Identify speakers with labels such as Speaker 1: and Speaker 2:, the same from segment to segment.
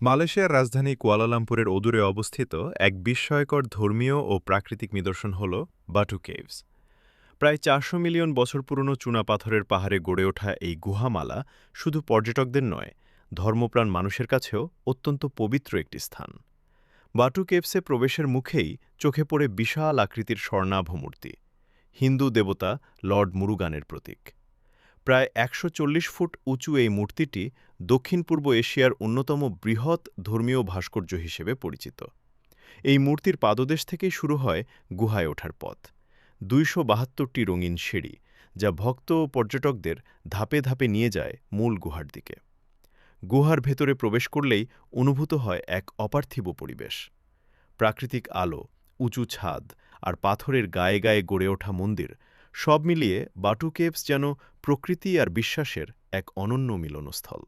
Speaker 1: মালয়েশিয়ার রাজধানী কুয়ালালামপুরের অদূরে অবস্থিত এক বিস্ময়কর ধর্মীয় ও প্রাকৃতিক নিদর্শন হল বাটু কেভস। প্রায় চারশো মিলিয়ন বছর পুরনো চুনাপাথরের পাহাড়ে গড়ে ওঠা এই গুহামালা শুধু পর্যটকদের নয়, ধর্মপ্রাণ মানুষের কাছেও অত্যন্ত পবিত্র একটি স্থান। বাটু কেভসে প্রবেশের মুখেই চোখে পড়ে বিশাল আকৃতির স্বর্ণাভ মূর্তি হিন্দু দেবতা লর্ড মুরুগানের প্রতীক। প্রায় একশো চল্লিশ ফুট উঁচু এই মূর্তিটি দক্ষিণ পূর্ব এশিয়ার অন্যতম বৃহৎ ধর্মীয় ভাস্কর্য হিসেবে পরিচিত। এই মূর্তির পাদদেশ থেকেই শুরু হয় গুহায় ওঠার পথ। দুইশো বাহাত্তরটি রঙিন সিঁড়ি, যা ভক্ত ও পর্যটকদের ধাপে ধাপে নিয়ে যায় মূল গুহার দিকে। গুহার ভেতরে প্রবেশ করলেই অনুভূত হয় এক অপার্থিব পরিবেশ। প্রাকৃতিক আলো, উঁচু ছাদ আর পাথরের গায়ে গায়ে গড়ে ওঠা মন্দির সব মিলিয়ে বাটু কেভস যেন প্রকৃতি আর বিশ্বাসের এক অনন্য মিলনস্থল।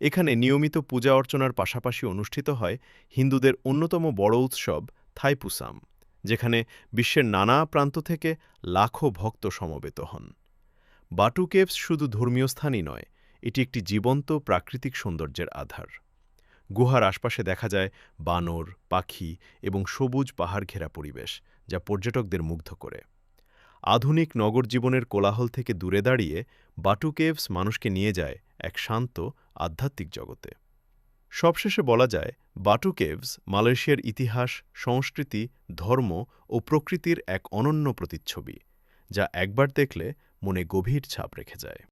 Speaker 1: এখানে নিয়মিত পূজা অর্চনার পাশাপাশি অনুষ্ঠিত হয় হিন্দুদের অন্যতম বড় উৎসব থাইপুসাম, যেখানে বিশ্বের নানা প্রান্ত থেকে লাখো ভক্ত সমবেত হন। বাটু কেভস শুধু ধর্মীয় স্থানই নয়, এটি একটি জীবন্ত প্রাকৃতিক সৌন্দর্যের আধার। গুহার আশপাশে দেখা যায় বানর, পাখি এবং সবুজ পাহাড় ঘেরা পরিবেশ, যা পর্যটকদের মুগ্ধ করে। আধুনিক নগর জীবনের কোলাহল থেকে দূরে দাঁড়িয়ে বাটু কেভস মানুষকে নিয়ে যায় এক শান্ত, আধ্যাত্মিক জগতে। সবশেষে বলা যায়, বাটু কেভস মালয়েশিয়ার ইতিহাস, সংস্কৃতি, ধর্ম ও প্রকৃতির এক অনন্য প্রতিচ্ছবি, যা একবার দেখলে মনে গভীর ছাপ রেখে যায়।